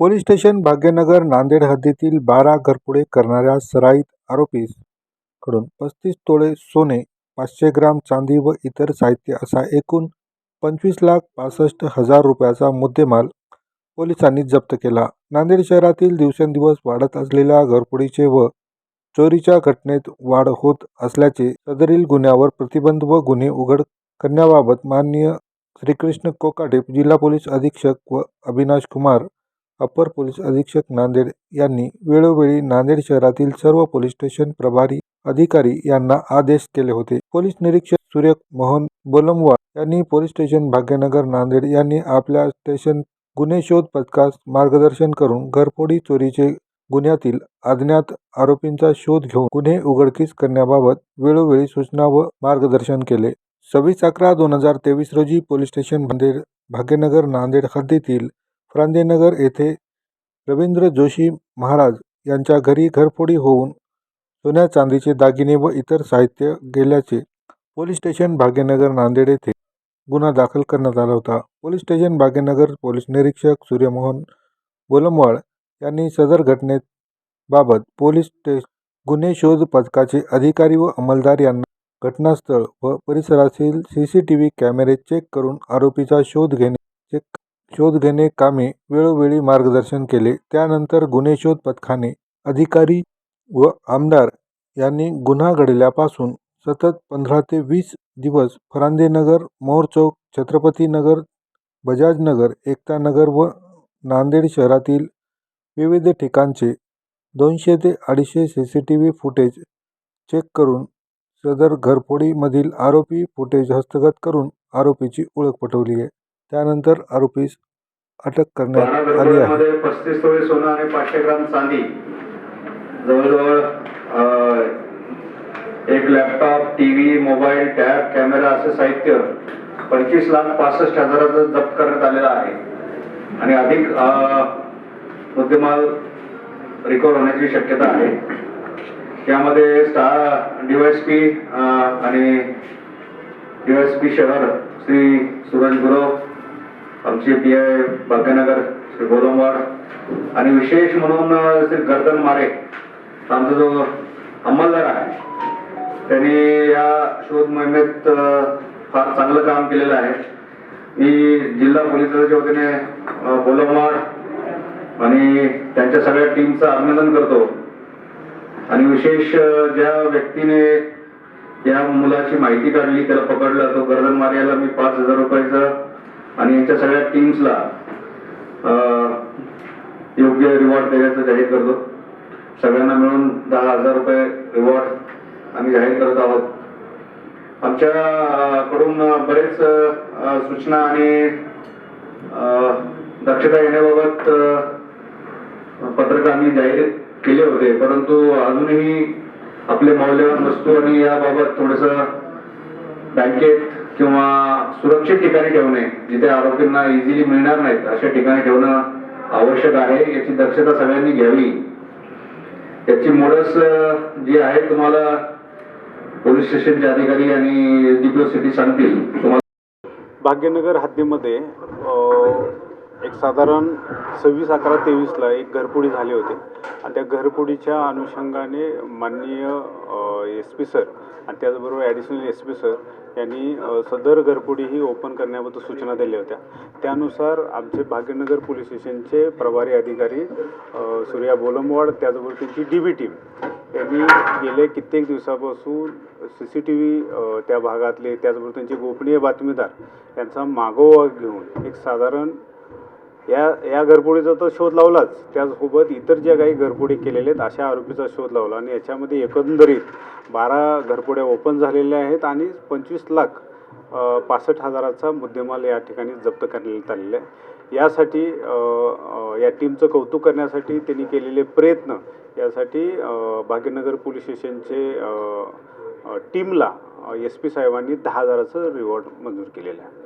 Police station Bhagyanagar Nanded हद्दीतील बारा घरपुडे करणाऱ्या सराईत आरोपीसकडून पस्तीस तोळे सोने पाचशे ग्राम चांदी व इतर साहित्य असा एकूण पंचवीस लाख पासष्ट हजार रुपयाचा मुद्देमाल पोलिसांनी जप्त केला. नांदेड शहरातील दिवसेंदिवस वाढत असलेल्या घरपुडीचे व चोरीच्या घटनेत वाढ होत असल्याचे सदरील गुन्ह्यावर प्रतिबंध व गुन्हे उघड करण्याबाबत माननीय श्रीकृष्ण कोकाटे जिल्हा पोलीस अधीक्षक व अविनाश कुमार अपर पोलीस अधीक्षक नांदेड यांनी वेळोवेळी नांदेड शहरातील सर्व पोलीस स्टेशन प्रभारी अधिकारी यांना आदेश केले होते. पोलीस निरीक्षक सूर्य मोहन बोलमवार यांनी पोलीस स्टेशन भाग्यनगर नांदेड यांनी आपल्या स्टेशन गुन्हे शोध पथकास मार्गदर्शन करून घरफोडी चोरीचे गुन्ह्यातील अज्ञात आरोपींचा शोध घेऊन गुन्हे उघडकीस करण्याबाबत वेळोवेळी सूचना व मार्गदर्शन केले. सव्वीस अकरा दोन हजार तेवीस रोजी पोलीस स्टेशन भाग्यनगर नांदेड हद्दीतील फ्रांदेनगर येथे रवींद्र जोशी महाराज यांच्या घरी घरफोडी होऊन सोन्या चांदीचे दागिने व इतर साहित्य गेल्याचे पोलीस स्टेशन भाग्यनगर नांदेड येथे गुन्हा दाखल करण्यात आला होता. पोलीस स्टेशन भाग्यनगर पोलीस निरीक्षक सूर्यमोहन गोलमवाळ यांनी सदर घटनेत बाबत पोलीस स्टे गुन्हे शोध पथकाचे अधिकारी व अंमलदार यांना घटनास्थळ व परिसरातील C C T V cameras check करून आरोपीचा शोध घेणे चेक शोध घेणे कामे वेळोवेळी मार्गदर्शन केले. त्यानंतर गुन्हे शोध पथकाने अधिकारी व आमदार यांनी गुन्हा घडल्यापासून सतत पंधरा ते वीस दिवस फरांदेनगर मोर चौक छत्रपतीनगर बजाजनगर एकतानगर व नांदेड शहरातील विविध ठिकाणचे दोनशे ते अडीचशे C C T V footage check करून सदर घरफोडीमधील आरोपी फुटेज हस्तगत करून आरोपीची ओळख पटवली आहे. त्यानंतर आरोपीस अटक करण्यात आली आहे. पस्तीस तोळे सोनं आणि पाचशे ग्राम चांदी. जवळजवळ एक laptop TV mobile tab camera असं साहित्य पंचवीस लाख पासष्ट हजाराचं जप्त करण्यात आलेलं आहे. आणि अधिक मुद्देमाल रिकवर होण्याची शक्यता आहे. त्यामध्ये स्टार डीवायसपी आणि डीवायसपी शहर श्री सूरज गुरव आमचे पी आय भाग्यनगर श्री गोलमवाड आणि विशेष म्हणून श्री गर्दन मारे आमचा जो अंमलदार आहे त्यांनी या शोध मोहिमेत फार चांगलं काम केलेलं आहे. मी जिल्हा पोलीस दलाच्या वतीने अ, आणि त्यांच्या सगळ्या टीमचं अभिनंदन करतो. आणि विशेष ज्या व्यक्तीने या मुलाची माहिती काढली त्याला पकडलं तो गर्दन मार्याला मी पाच हजार रुपयाचं आणि यांच्या सगळ्या टीम्सला योग्य रिवॉर्ड देण्याचं जाहीर करतो. सगळ्यांना मिळून दहा हजार रुपये रिवॉर्ड आम्ही जाहीर करत आहोत. आमच्याकडून बरेच सूचना आणि दक्षता घेण्याबाबत पत्रक आम्ही जाहीर केले होते. परंतु अजूनही आपले मौल्यवान वस्तू आणि याबाबत थोडस बँकेत किंवा सुरक्षित ठिकाणी ठेवणे जिथे आरोपींना इझिली मिळणार नाहीत अशा ठिकाणी ठेवणं आवश्यक आहे याची दक्षता सगळ्यांनी घ्यावी. याची मोडस जी आहे तुम्हाला पोलीस स्टेशनचे अधिकारी आणि एस डी पी सिटी सांगतील. तुम्हाला भाग्यनगर हद्दीमध्ये एक साधारण सव्वीस अकरा तेवीसला एक घरपुडी झाली होती. आणि त्या घरपुडीच्या अनुषंगाने माननीय एस पी सर आणि त्याचबरोबर ॲडिशनल एस पी सर यांनी सदर घरपुडी ही ओपन करण्याबद्दल सूचना दिल्या होत्या. त्यानुसार आमचे भाग्यनगर पोलीस स्टेशनचे प्रभारी अधिकारी सूर्या बोलमवाड त्याचबरोबर त्यांची डी बी टीम यांनी गेले कित्येक दिवसापासून सी सी टी व्ही त्या भागातले त्याचबरोबर त्यांचे गोपनीय बातमीदार यांचा मागोवा घेऊन एक साधारण या या घरपुडीचा तर शोध लावलाच. त्याचसोबत इतर ज्या काही घरफोडी केलेल्या आहेत अशा आरोपीचा शोध लावला. आणि याच्यामध्ये एकंदरीत बारा घरपुड्या ओपन झालेल्या आहेत आणि पंचवीस लाख पासष्ट हजाराचा मुद्देमाल या ठिकाणी जप्त करण्यात आलेला आहे. यासाठी या टीमचं कौतुक करण्यासाठी त्यांनी केलेले प्रयत्न यासाठी भाग्यनगर पोलीस स्टेशनचे टीमला एस पी साहेबांनी दहा हजाराचं रिवॉर्ड मंजूर केलेलं आहे.